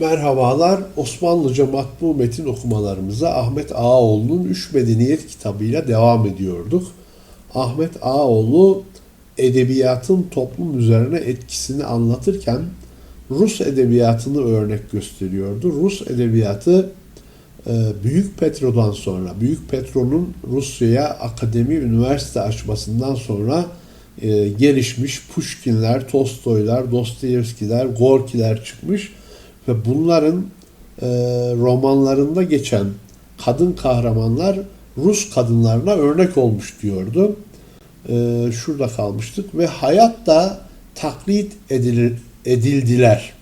Merhabalar. Osmanlıca matbu metin okumalarımıza Ahmet Ağaoğlu'nun Üç Medeniyet kitabıyla devam ediyorduk. Ahmet Ağaoğlu edebiyatın toplum üzerine etkisini anlatırken Rus edebiyatını örnek gösteriyordu. Rus edebiyatı e, Büyük Petro'dan sonra, Büyük Petro'nun Rusya'ya akademi, üniversite açmasından sonra e, gelişmiş Pushkinler, Tolstoylar, Dostoyevskiler, Gorkiler çıkmış ve bunların e, romanlarında geçen kadın kahramanlar Rus kadınlarına örnek olmuş diyordu. E, şurada kalmıştık ve hayatta taklit edilir, edildiler.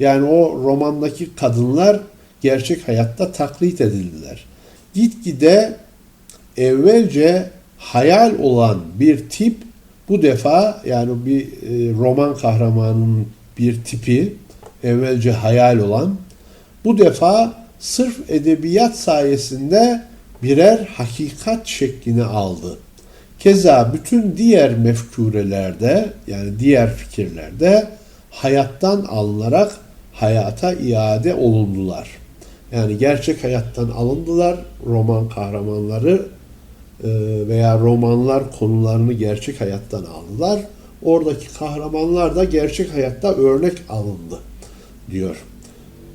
Yani o romandaki kadınlar gerçek hayatta taklit edildiler. Gitgide evvelce hayal olan bir tip bu defa yani bir e, roman kahramanının bir tipi evvelce hayal olan bu defa sırf edebiyat sayesinde birer hakikat şeklini aldı. Keza bütün diğer mefkurelerde yani diğer fikirlerde hayattan alınarak hayata iade olundular. Yani gerçek hayattan alındılar roman kahramanları e, veya romanlar konularını gerçek hayattan aldılar. Oradaki kahramanlar da gerçek hayatta örnek alındı diyor.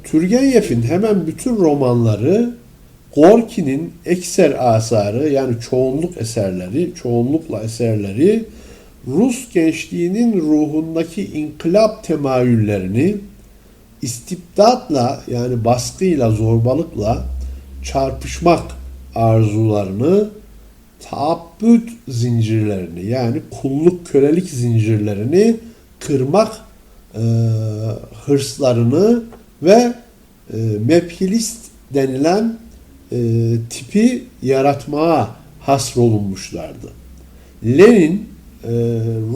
Turgenev'in hemen bütün romanları Gorki'nin ekser asarı yani çoğunluk eserleri, çoğunlukla eserleri Rus gençliğinin ruhundaki inkılap temayüllerini istibdatla yani baskıyla, zorbalıkla çarpışmak arzularını taabbüt zincirlerini yani kulluk kölelik zincirlerini kırmak e, hırslarını ve e, mepilist denilen e, tipi yaratmaya hasrolunmuşlardı. Lenin e,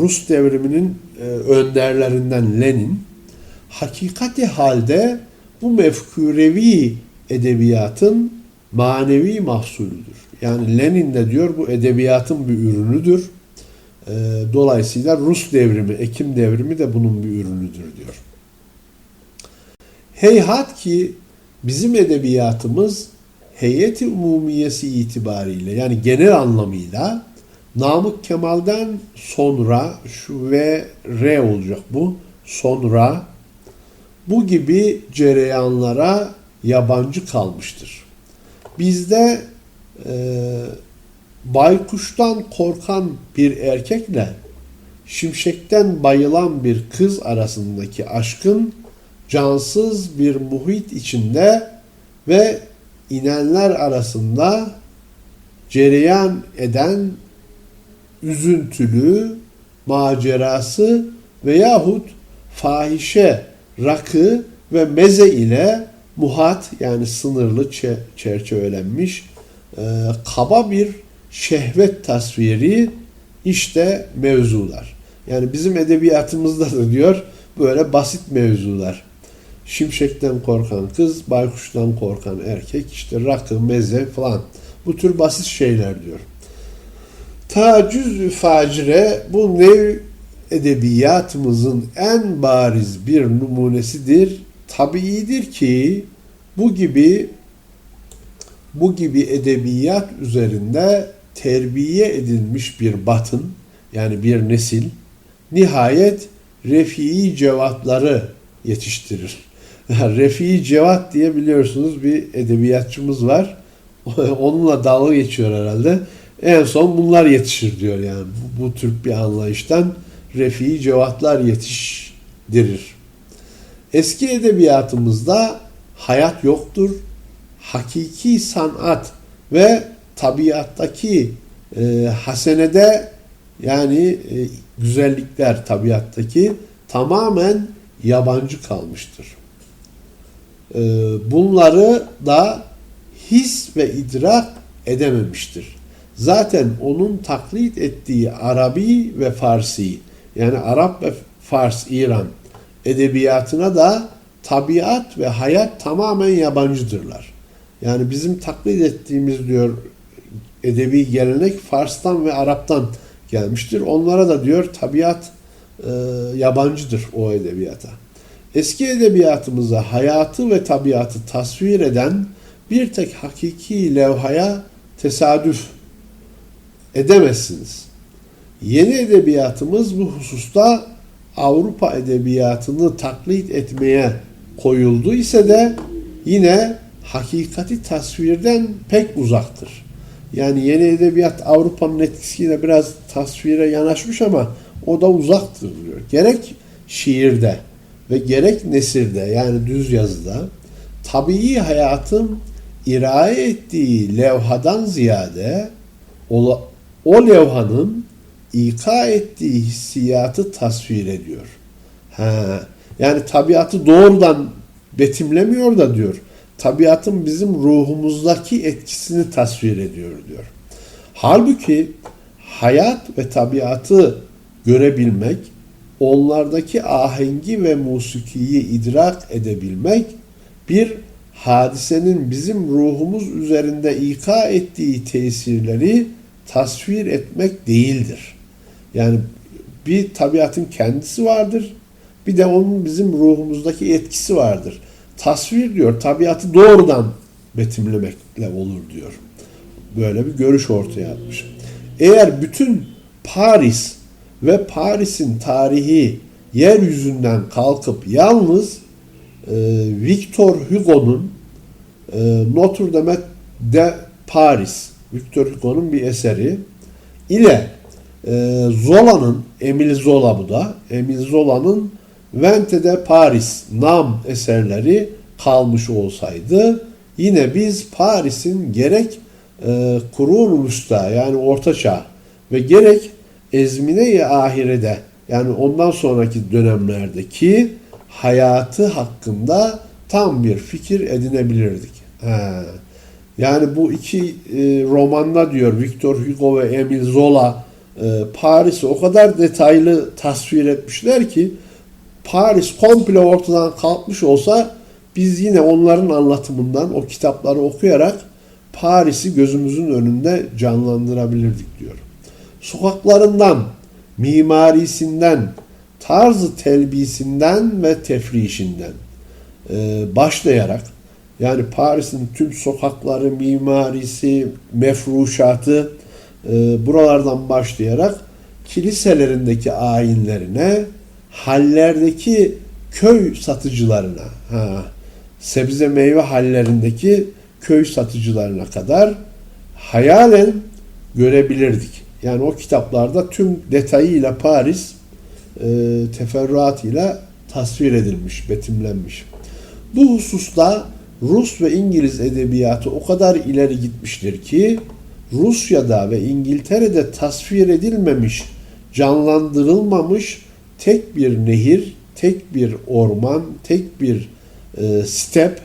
Rus devriminin e, önderlerinden Lenin hakikati halde bu mefkurevi edebiyatın manevi mahsulüdür. Yani Lenin de diyor bu edebiyatın bir ürünüdür. E, dolayısıyla Rus devrimi, Ekim devrimi de bunun bir ürünüdür diyor. Heyhat ki bizim edebiyatımız heyeti umumiyesi itibariyle yani genel anlamıyla Namık Kemal'den sonra şu ve R olacak bu sonra bu gibi cereyanlara yabancı kalmıştır. Bizde e, baykuştan korkan bir erkekle şimşekten bayılan bir kız arasındaki aşkın cansız bir muhit içinde ve inenler arasında cereyan eden üzüntülü macerası veyahut fahişe rakı ve meze ile muhat yani sınırlı çerçevelenmiş e, kaba bir şehvet tasviri işte mevzular. Yani bizim edebiyatımızda da diyor böyle basit mevzular. Şimşekten korkan kız, baykuştan korkan erkek, işte rakı, meze falan. Bu tür basit şeyler diyor. Tacüz-ü facire bu nev edebiyatımızın en bariz bir numunesidir. Tabiidir ki bu gibi bu gibi edebiyat üzerinde terbiye edilmiş bir batın yani bir nesil nihayet refi'i cevatları yetiştirir. Refi Cevat diye biliyorsunuz bir edebiyatçımız var. Onunla dalga geçiyor herhalde. En son bunlar yetişir diyor yani. Bu, bu tür bir anlayıştan Refi Cevatlar yetiştirir. Eski edebiyatımızda hayat yoktur. Hakiki sanat ve tabiattaki e, hasenede yani e, güzellikler tabiattaki tamamen yabancı kalmıştır. E, bunları da his ve idrak edememiştir. Zaten onun taklit ettiği Arabi ve Farsi yani Arap ve Fars, İran edebiyatına da tabiat ve hayat tamamen yabancıdırlar. Yani bizim taklit ettiğimiz diyor edebi gelenek Fars'tan ve Arap'tan gelmiştir. Onlara da diyor tabiat e, yabancıdır o edebiyata. Eski edebiyatımıza hayatı ve tabiatı tasvir eden bir tek hakiki levhaya tesadüf edemezsiniz. Yeni edebiyatımız bu hususta Avrupa edebiyatını taklit etmeye koyuldu ise de yine hakikati tasvirden pek uzaktır. Yani yeni edebiyat Avrupa'nın etkisiyle biraz tasvire yanaşmış ama o da uzaktır diyor. Gerek şiirde ve gerek nesirde yani düz yazıda tabii hayatın iraye ettiği levhadan ziyade o, o levhanın ika ettiği hissiyatı tasvir ediyor. Ha, yani tabiatı doğrudan betimlemiyor da diyor. Tabiatın bizim ruhumuzdaki etkisini tasvir ediyor diyor. Halbuki hayat ve tabiatı görebilmek, onlardaki ahengi ve musikiyi idrak edebilmek bir hadisenin bizim ruhumuz üzerinde ika ettiği tesirleri tasvir etmek değildir. Yani bir tabiatın kendisi vardır, bir de onun bizim ruhumuzdaki etkisi vardır. Tasvir diyor, tabiatı doğrudan betimlemekle olur diyor. Böyle bir görüş ortaya atmış. Eğer bütün Paris ve Paris'in tarihi yeryüzünden kalkıp yalnız e, Victor Hugo'nun e, Notre Dame de Paris, Victor Hugo'nun bir eseri ile e, Zola'nın, Emile Zola bu da, Emile Zola'nın Vente de Paris, Nam eserleri kalmış olsaydı yine biz Paris'in gerek e, Kurun Usta yani Orta Çağ ve gerek Ezmine-i Ahire'de yani ondan sonraki dönemlerdeki hayatı hakkında tam bir fikir edinebilirdik. He. Yani bu iki e, romanda diyor Victor Hugo ve Emile Zola e, Paris'i o kadar detaylı tasvir etmişler ki Paris komple ortadan kalkmış olsa biz yine onların anlatımından o kitapları okuyarak Paris'i gözümüzün önünde canlandırabilirdik diyor. Sokaklarından, mimarisinden, tarzı telbisinden ve tefrişinden e, başlayarak yani Paris'in tüm sokakları, mimarisi, mefruşatı e, buralardan başlayarak kiliselerindeki ayinlerine, hallerdeki köy satıcılarına, ha, sebze meyve hallerindeki köy satıcılarına kadar hayalen görebilirdik. Yani o kitaplarda tüm detayıyla Paris e, teferruatıyla tasvir edilmiş, betimlenmiş. Bu hususta Rus ve İngiliz edebiyatı o kadar ileri gitmiştir ki Rusya'da ve İngiltere'de tasvir edilmemiş, canlandırılmamış tek bir nehir, tek bir orman, tek bir e, step,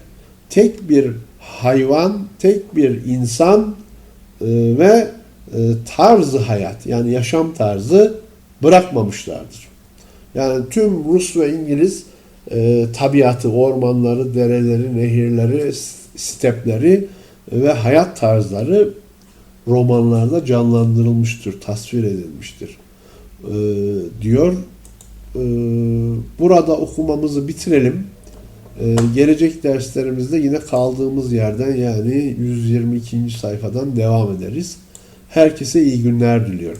tek bir hayvan, tek bir insan e, ve e, tarzı hayat yani yaşam tarzı bırakmamışlardır. Yani tüm Rus ve İngiliz e, tabiatı, ormanları, dereleri, nehirleri, stepleri ve hayat tarzları romanlarda canlandırılmıştır, tasvir edilmiştir e, diyor. E, burada okumamızı bitirelim. E, gelecek derslerimizde yine kaldığımız yerden yani 122. sayfadan devam ederiz. Herkese iyi günler diliyorum.